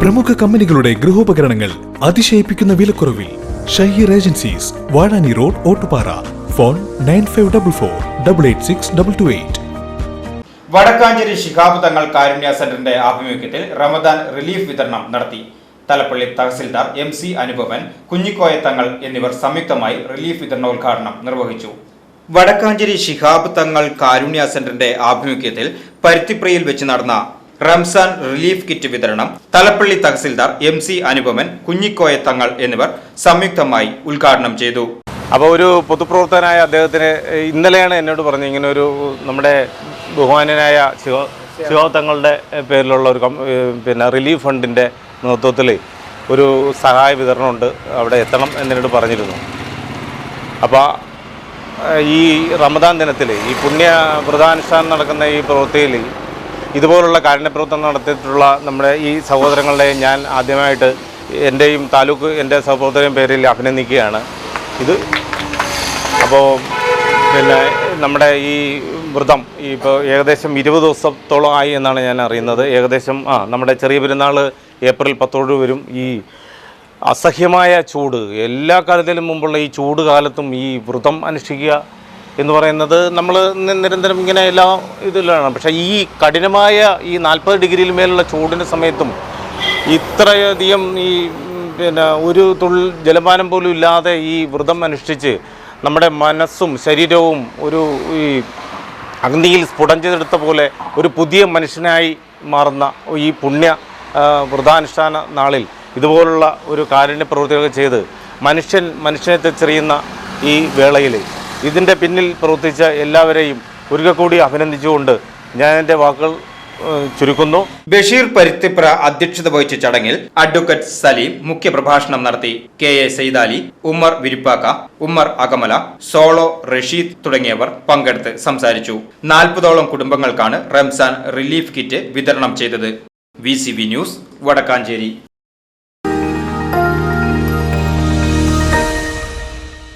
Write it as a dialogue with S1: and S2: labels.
S1: പ്രമുഖ കമ്പനികളുടെ ഗൃഹോപകരണങ്ങൾ അതിശയിപ്പിക്കുന്ന വിലക്കുറവിൽ Shaheer agencies Vazhani road Ottupara. Phone nine five double four double eight six double two eight.
S2: Vadakkanchery Shihab Thangal Karunya സെന്ററിന്റെ ആഭിമുഖ്യത്തിൽ റമദാൻ റിലീഫ് വിതരണം നടത്തി. തലപ്പള്ളി തഹസിൽദാർ എം സി അനുപമൻ കുഞ്ഞിക്കോയ തങ്ങൾ എന്നിവർ സംയുക്തമായി റിലീഫ് വിതരണോദ്ഘാടനം നിർവഹിച്ചു. വടക്കാഞ്ചേരി ശിഹാബ് തങ്ങൾ കാരുണ്യ സെന്ററിന്റെ ആഭിമുഖ്യത്തിൽ പരുത്തിപ്രയിൽ വെച്ച് നടന്ന റംസാൻ റിലീഫ് കിറ്റ് വിതരണം തലപ്പള്ളി തഹസിൽദാർ എം സി അനുപമൻ കുഞ്ഞിക്കോയ തങ്ങൾ എന്നിവർ സംയുക്തമായി ഉദ്ഘാടനം ചെയ്തു.
S3: അപ്പോൾ ഒരു പൊതുപ്രവർത്തകനായ അദ്ദേഹത്തിന് ഇന്നലെയാണ് എന്നോട് പറഞ്ഞത് ഇങ്ങനെ ഒരു നമ്മുടെ ബഹുമാനനായ ശിവ ശിവ തങ്ങളുടെ പേരിലുള്ള ഒരു പിന്നെ റിലീഫ് ഫണ്ടിന്റെ നേതൃത്വത്തിൽ ഒരു സഹായ വിതരണമുണ്ട് അവിടെ എത്തണം എന്നോട് പറഞ്ഞിരുന്നു. അപ്പോൾ ഈ റമദാൻ ദിനത്തിൽ ഈ പുണ്യ വ്രതാനുഷ്ഠാനം നടക്കുന്ന ഈ പ്രവൃത്തിയിൽ ഇതുപോലുള്ള കാരുണ്യപ്രവർത്തനം നടത്തിയിട്ടുള്ള നമ്മുടെ ഈ സഹോദരങ്ങളെ ഞാൻ ആദ്യമായിട്ട് എന്റെയും താലൂക്ക് എന്റെ സഹോദരൻ പേരിൽ അഭിനന്ദിക്കുകയാണ്. ഇത് അപ്പോൾ പിന്നെ നമ്മുടെ ഈ വ്രതം ഇപ്പോൾ ഏകദേശം ഇരുപത് ദിവസത്തോളം ആയി എന്നാണ് ഞാൻ അറിയുന്നത്. ഏകദേശം ആ നമ്മുടെ ചെറിയ പെരുന്നാൾ ഏപ്രിൽ പത്തോട് വരും. ഈ അസഹ്യമായ ചൂട് എല്ലാ കാലത്തിലും മുമ്പുള്ള ഈ ചൂട് കാലത്തും ഈ വ്രതം അനുഷ്ഠിക്കുക എന്ന് പറയുന്നത് നമ്മൾ നിരന്തരം ഇങ്ങനെ എല്ലാ ഇതിലാണ്. പക്ഷേ ഈ കഠിനമായ ഈ നാൽപ്പത് ഡിഗ്രിയിൽ മേലുള്ള ചൂടിന്റെ സമയത്തും ഇത്രയധികം ഈ പിന്നെ ഒരു തുള്ളി ജലപാനം പോലും ഇല്ലാതെ ഈ വ്രതം അനുഷ്ഠിച്ച് നമ്മുടെ മനസ്സും ശരീരവും ഒരു ഈ അഗ്നിയിൽ സ്ഫുടം ചെയ്തെടുത്ത പോലെ ഒരു പുതിയ മനുഷ്യനായി മാറുന്ന ഈ പുണ്യ വ്രതാനുഷ്ഠാന നാളിൽ ഇതുപോലുള്ള ഒരു കാരുണ്യ പ്രവൃത്തികളൊക്കെ ചെയ്ത് മനുഷ്യൻ മനുഷ്യനെ തെച്ചെറിയുന്ന ഈ വേളയിൽ ഇതിന്റെ പിന്നിൽ പ്രവർത്തിച്ച എല്ലാവരെയും ഒരിക്കൽ കൂടി അഭിനന്ദിച്ചുകൊണ്ട് ഞാൻ എന്റെ വാക്കുകൾ ചുരുക്കുന്നു.
S2: ബഷീർ പരുത്തിപ്ര അധ്യക്ഷത വഹിച്ച ചടങ്ങിൽ അഡ്വക്കേറ്റ് സലീം മുഖ്യപ്രഭാഷണം നടത്തി കെ എ സൈദാലി ഉമ്മർ വിരിപ്പാക്ക ഉമ്മർ അകമല സോളോ റഷീദ് തുടങ്ങിയവർ പങ്കെടുത്ത് സംസാരിച്ചു. നാൽപ്പതോളം കുടുംബങ്ങൾക്കാണ് റംസാൻ റിലീഫ് കിറ്റ് വിതരണം ചെയ്തത്. V news Vadakkanchery.